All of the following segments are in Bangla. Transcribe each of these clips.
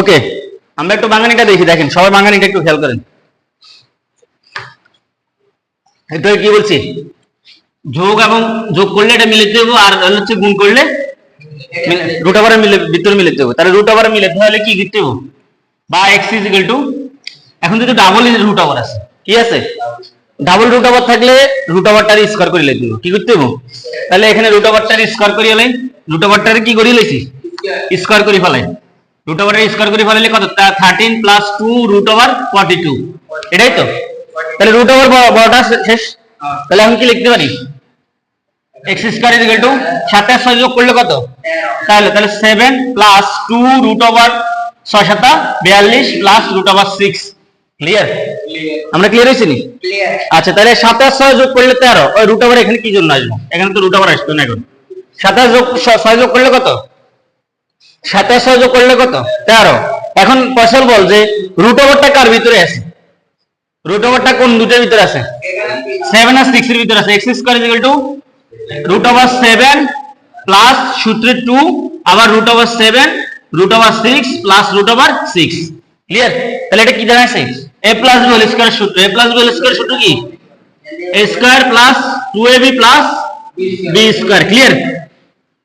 ওকে আমরা একটু বাঙালিটা দেখি, দেখেন সবাই বাঙালিটা একটু খেয়াল করেন। এটা কি বলছি? যোগ এবং যোগ করলে এটা মিলিয়ে দেবো আর হচ্ছে গুণ করলে রুট ওভারে মিলে ভিতরে মিলে দেবো তাহলে রুট ওভারে মিলে, তাহলে কি লিখতে দেবো বা এক্স ইজ ইকুয়াল টু এখন যদি ডাবল রুট ওভার আছে, কি আছে? ডাবল রুট ওভার থাকলে রুট ওভারটার স্কোয়ার করে লিখে দেবো কি করতে দেবো তাহলে এখানে রুট ওভারটার স্কোয়ার করি হলে রুট ওভারটার কি করি লইছি? স্কোয়ার করে ফেলাই। রুট ওভারের স্কোয়ার করে ফেলালে কত? Thirteen plus two root over forty two এটাই তো? তাহলে রুট ওভার বড়টা শেষ? তাহলে এখন কি লিখতে পারি? এক্স স্কোয়ার ইজ টু ছয় যোগ করলে কত? তাহলে তাহলে seven plus two root over ছয় সাতা বিয়াল্লিশ plus root over six clear আমরা ক্লিয়ার হয়েছি নি? আচ্ছা তাহলে সাতাশ ছয় যোগ করলে তেরো। ওই রুট ওভার এখানে কি জন্য আসব? এখানে তো রুট ওভার আসতো না এখন। সাতাশ যোগ ছয় যোগ করলে কত? সাতাশ ছয় যোগ করলে কত? তেরো। এখন ফসল বল যে রুট ওভারটা কার ভিতরে আছে? রুট ওভারটা কোন দুটোর ভিতরে আছে? সেভেন আর সিক্স এর ভিতরে আছে। X square is two root over seven plus সূত্রে টু আবার root over seven root over six plus root over six clear তাহলে এটা কি দাঁড়াচ্ছে A plus B whole square সূত্র। A plus B whole square সূত্র কি? A square plus two A B plus B square clear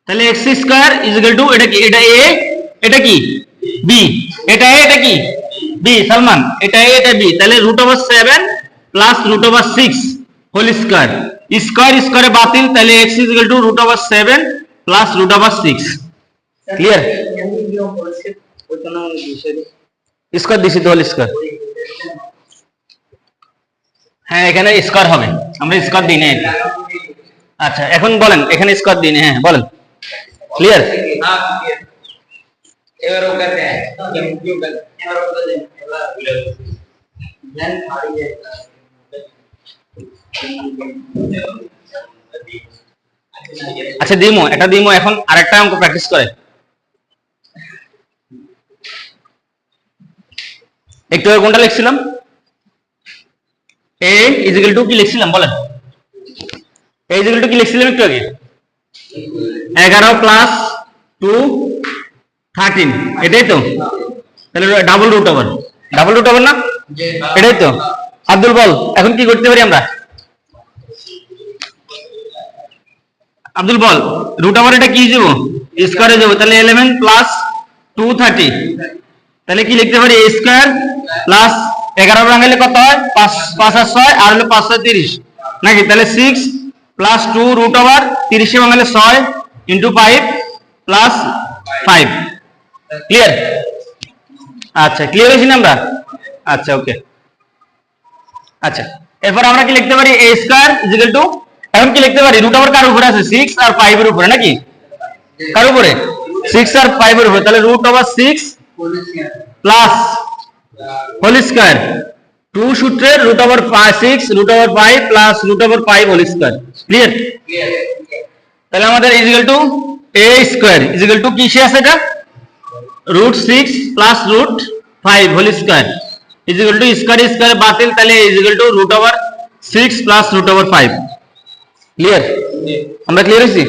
তাহলে এক্স স্কোয়ার ইজ টু এটা কি? এটা এ এটা কি? বি এটা এ এটা কি? বি সালমান, এটা এ এটা বি তাহলে root over seven plus root six whole square square স্কোয়ারে বাতিল, তাহলে X is two root over seven plus root over six clear square দিছি তো হোল স্কোয়ার হ্যাঁ এখানে স্কোয়ার হবে। আমরা স্কোয়ার দিই না। আচ্ছা এখন বলেন, এখানে স্কোয়ার দিই হ্যাঁ বলেন। क्लियर एवर वो करते हैं जब क्यों करते हैं एवर वो करते हैं देन खाली है আচ্ছা দিমো এটা দিমো এখন আরেকটা অঙ্ক প্র্যাকটিস করে একটু আগে কোনটা লিখছিলাম এ ইজিক্যাল টু কি লিখছিলাম বলেন এ ইজিক্যাল টু কি লিখছিলাম একটু আগে এগারো প্লাস টু থার্টিন এটাই তো? তাহলে double root over double root over না? এটাই তো? আব্দুল বল, এখন কি করতে পারি আমরা? আব্দুল বল রুট ওভার এটা কি যাব স্কোয়ারে যাব তাহলে ইলেভেন প্লাস টু থার্টি তাহলে কি লিখতে পারি? স্কোয়ার প্লাস এগারো ভাঙালে কত হয়? পাঁচ পাঁচ আর ছয়, আর হলো পাঁচ, ছয়, তিরিশ। নাকি? তাহলে six plus two root over তিরিশে ভাঙালে ছয় into five plus five clear আচ্ছা ক্লিয়ার হয়েছি আমরা? আচ্ছা ওকে আচ্ছা এরপর আমরা কি লিখতে পারি? এ স্কোয়ার ইজিক্যাল টু এখন কি লিখতে পারি? রুট ওভার কার উপরে আছে? সিক্স আর ফাইভ এর উপরে, নাকি? কার উপরে? সিক্স আর ফাইভ এর উপরে, তাহলে root over six plus whole square two সূত্রের root over six root over five plus root over five whole square clear clear তাহলে আমাদের equal to A square equal to কিসে আছে এটা root six plus root five whole square equal to square square বাতিল তাহলে equal to root over six plus root over five clear আমরা ক্লিয়ার হয়েছি